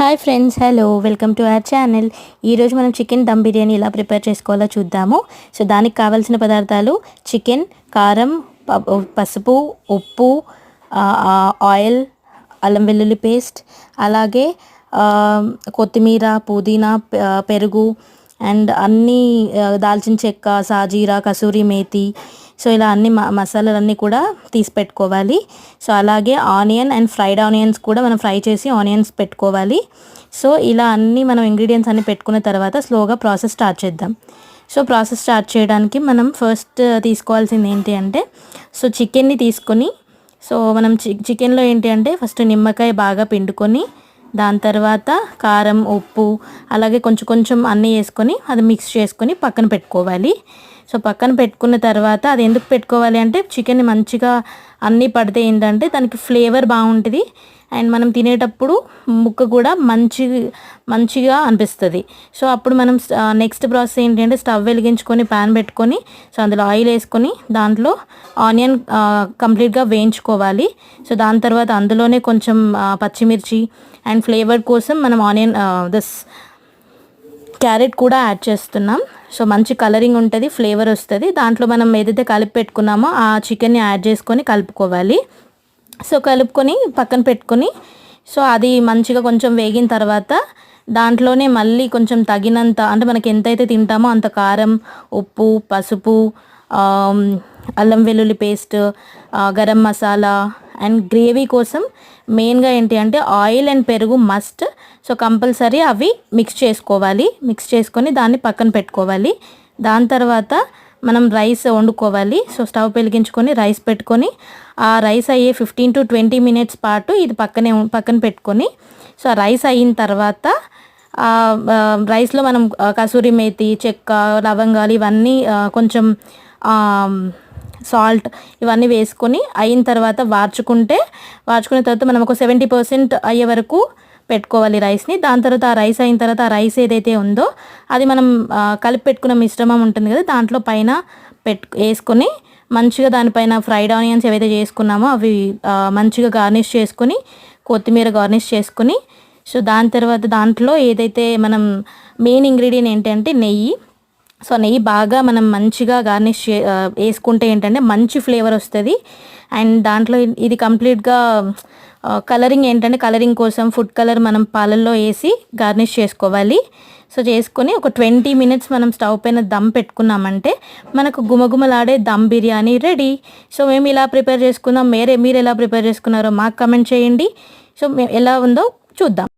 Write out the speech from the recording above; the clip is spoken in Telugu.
Hi friends hello welcome to our channel ఈరోజు మనం చికెన్ దమ్ బిర్యానీ ఎలా ప్రిపేర్ చేసుకోవాలో చూద్దాము. సో దానికి కావాల్సిన పదార్థాలు చికెన్ కారం ప- పసుపు ఉప్పు ఆయిల్ అల్లం వెల్లుల్లి పేస్ట్ అలాగే కొత్తిమీర పుదీనా పెరుగు అండ్ అన్నీ దాల్చిన చెక్క సాజీరా కసూరి మేతి సో ఇలా అన్ని మ మసాలాలన్నీ కూడా తీసి పెట్టుకోవాలి. సో అలాగే ఆనియన్ అండ్ ఫ్రైడ్ ఆనియన్స్ కూడా మనం ఫ్రై చేసి ఆనియన్స్ పెట్టుకోవాలి. సో ఇలా అన్ని మనం ఇంగ్రీడియంట్స్ అన్ని పెట్టుకున్న తర్వాత స్లోగా ప్రాసెస్ స్టార్ట్ చేద్దాం. సో ప్రాసెస్ స్టార్ట్ చేయడానికి మనం ఫస్ట్ తీసుకోవాల్సింది ఏంటి అంటే సో చికెన్ని తీసుకొని సో మనం చి చికెన్లో ఏంటి అంటే ఫస్ట్ నిమ్మకాయ బాగా పిండుకొని దాని తర్వాత కారం ఉప్పు అలాగే కొంచెం కొంచెం అన్నీ వేసుకొని అది మిక్స్ చేసుకొని పక్కన పెట్టుకోవాలి. సో పక్కన పెట్టుకున్న తర్వాత అది ఎందుకు పెట్టుకోవాలి అంటే చికెన్ మంచిగా అన్నీ పడితే ఏంటంటే దానికి ఫ్లేవర్ బాగుంటుంది. అండ్ మనం తినేటప్పుడు ముక్క కూడా మంచి మంచిగా అనిపిస్తుంది. సో అప్పుడు మనం నెక్స్ట్ ప్రాసెస్ ఏంటంటే స్టవ్ వెలిగించుకొని ప్యాన్ పెట్టుకొని సో అందులో ఆయిల్ వేసుకొని దాంట్లో ఆనియన్ కంప్లీట్గా వేయించుకోవాలి. సో దాని తర్వాత అందులోనే కొంచెం పచ్చిమిర్చి అండ్ ఫ్లేవర్ కోసం మనం ఆనియన్ దస్ క్యారెట్ కూడా యాడ్ చేస్తున్నాం. సో మంచి కలరింగ్ ఉంటుంది ఫ్లేవర్ వస్తుంది. దాంట్లో మనం ఏదైతే కలిపి పెట్టుకున్నామో ఆ చికెన్ని యాడ్ చేసుకొని కలుపుకోవాలి. సో కలుపుకొని పక్కన పెట్టుకొని సో అది మంచిగా కొంచెం వేగిన తర్వాత దాంట్లోనే మళ్ళీ కొంచెం తగినంత అంటే మనకి ఎంతైతే తింటామో అంత కారం ఉప్పు పసుపు అల్లం వెల్లుల్లి paste garam masala and gravy కోసం మెయిన్గా ఏంటి అంటే ఆయిల్ అండ్ పెరుగు మస్ట్. సో కంపల్సరీ అవి మిక్స్ చేసుకోవాలి. మిక్స్ చేసుకొని దాన్ని పక్కన పెట్టుకోవాలి. దాని తర్వాత మనం రైస్ వండుకోవాలి. సో స్టవ్ పెలిగించుకొని రైస్ పెట్టుకొని ఆ రైస్ అయ్యే ఫిఫ్టీన్ టు ట్వంటీ మినిట్స్ పాటు ఇది పక్కనే పక్కన పెట్టుకొని సో ఆ రైస్ అయిన తర్వాత రైస్లో మనం కసూరి మేతి చెక్క లవంగాలు ఇవన్నీ కొంచెం సాల్ట్ ఇవన్నీ వేసుకొని అయిన తర్వాత వార్చుకుంటే వార్చుకున్న తర్వాత మనం ఒక సెవెంటీ పర్సెంట్ అయ్యే వరకు పెట్టుకోవాలి రైస్ని. దాని తర్వాత ఆ రైస్ అయిన తర్వాత ఆ రైస్ ఏదైతే ఉందో అది మనం కలిపి పెట్టుకున్న మిశ్రమం ఉంటుంది కదా దాంట్లో పైన పెట్టు వేసుకొని మంచిగా దానిపైన ఫ్రైడ్ ఆనియన్స్ ఏవైతే చేసుకున్నామో అవి మంచిగా గార్నిష్ చేసుకొని కొత్తిమీర గార్నిష్ చేసుకొని సో దాని తర్వాత దాంట్లో ఏదైతే మనం మెయిన్ ఇంగ్రీడియంట్ ఏంటంటే నెయ్యి. సో నెయ్యి బాగా మనం మంచిగా గార్నిష్ చే వేసుకుంటే ఏంటంటే మంచి ఫ్లేవర్ వస్తుంది. అండ్ దాంట్లో ఇది కంప్లీట్గా కలరింగ్ ఏంటంటే కలరింగ్ కోసం ఫుడ్ కలర్ మనం పాలల్లో వేసి గార్నిష్ చేసుకోవాలి. సో చేసుకొని ఒక ట్వంటీ మినిట్స్ మనం స్టవ్ పైన దమ్ పెట్టుకున్నామంటే మనకు గుమగుమలాడే దమ్ బిర్యానీ రెడీ సో మేము ఇలా ప్రిపేర్ చేసుకుందాం మీరే మీరు ఎలా ప్రిపేర్ చేసుకున్నారో మాకు కమెంట్ చేయండి. సో మేము ఎలా ఉందో చూద్దాం.